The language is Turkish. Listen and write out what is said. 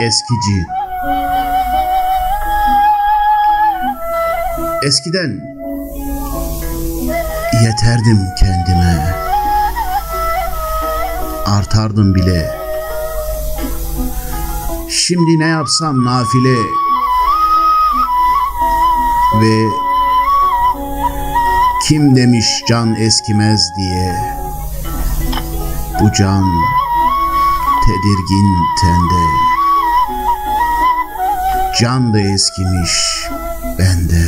Eskici Eskiden yeterdim kendime. Artardım bile. Şimdi ne yapsam nafile? Ve kim demiş can eskimez diye? Bu can tedirgin tende Can da eskimiş bende